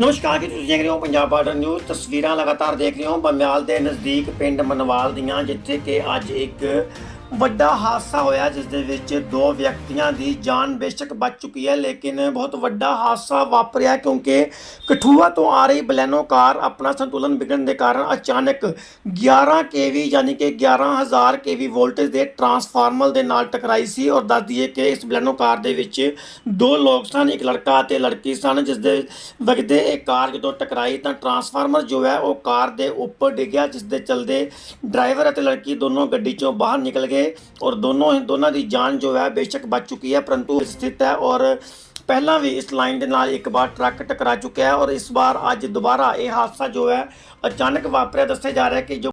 ਨਮਸਕਾਰ ਜੀ, ਤੁਸੀਂ ਦੇਖ ਰਹੇ ਹੋ ਪੰਜਾਬ ਬਾਰਡਰ ਨਿਊਜ਼। ਤਸਵੀਰਾਂ ਲਗਾਤਾਰ ਦੇਖ ਰਹੇ ਹੋ ਬੰਮਿਆਲ ਦੇ ਨਜ਼ਦੀਕ ਪਿੰਡ ਮਨਵਾਲ ਦੀਆਂ, ਜਿੱਥੇ ਕਿ ਅੱਜ ਇੱਕ ਵੱਡਾ ਹਾਦਸਾ ਹੋਇਆ ਜਿਸ ਦੇ ਵਿੱਚ ਦੋ ਵਿਅਕਤੀਆਂ ਦੀ ਜਾਨ ਬੇਸ਼ੱਕ ਬਚ ਚੁੱਕੀ ਹੈ, ਲੇਕਿਨ ਬਹੁਤ ਵੱਡਾ ਹਾਦਸਾ ਵਾਪਰਿਆ ਕਿਉਂਕਿ ਕਠੂਆ ਤੋਂ ਆ ਰਹੀ ਬਲੈਨੋ ਕਾਰ ਆਪਣਾ ਸੰਤੁਲਨ ਵਿਗੜਨ ਦੇ ਕਾਰਨ ਅਚਾਨਕ 11 kV ਯਾਨੀ ਕਿ 11000 kV ਵੋਲਟੇਜ ਦੇ ਟਰਾਂਸਫਾਰਮਰ ਦੇ ਨਾਲ ਟਕਰਾਈ ਸੀ ਔਰ ਦੱਸ ਦਈਏ ਕਿ ਇਸ ਬਲੈਨੋ ਕਾਰ ਦੇ ਵਿੱਚ ਦੋ ਲੋਕ ਸਨ, ਇੱਕ ਲੜਕਾ ਅਤੇ ਲੜਕੀ ਸਨ ਜਿਸ ਦੇ ਵਗਦੇ ਇਹ ਕਾਰ ਜਦੋਂ ਟਕਰਾਈ ਤਾਂ ਟਰਾਂਸਫਾਰਮਰ ਜੋ ਹੈ ਉਹ ਕਾਰ ਦੇ ਉੱਪਰ ਡਿੱਗਿਆ ਜਿਸ ਦੇ ਚਲਦੇ ਡਰਾਈਵਰ ਅਤੇ ਲੜਕੀ ਦੋਨੋਂ ਗੱਡੀ ਚੋਂ ਬਾਹਰ ਨਿਕਲ ਗਏ। ਔਰ ਦੋਨੋਂ ਦੋਨਾਂ ਦੀ ਜਾਨ ਜੋ ਹੈ ਬੇਸ਼ੱਕ ਬਚ ਚੁੱਕੀ ਹੈ, ਪਰੰਤੂ ਸਥਿਤ ਹੈ ਔਰ ਪਹਿਲਾਂ ਵੀ ਇਸ ਲਾਈਨ ਦੇ ਨਾਲ ਇੱਕ ਵਾਰ ਟਰੱਕ ਟਕਰਾ ਚੁੱਕਿਆ ਹੈ ਔਰ ਇਸ ਵਾਰ ਅੱਜ ਦੁਬਾਰਾ ਇਹ ਹਾਦਸਾ ਜੋ ਹੈ ਅਚਾਨਕ ਵਾਪਰਿਆ, ਦੱਸਿਆ ਜਾ ਰਿਹਾ ਕਿ ਜੋ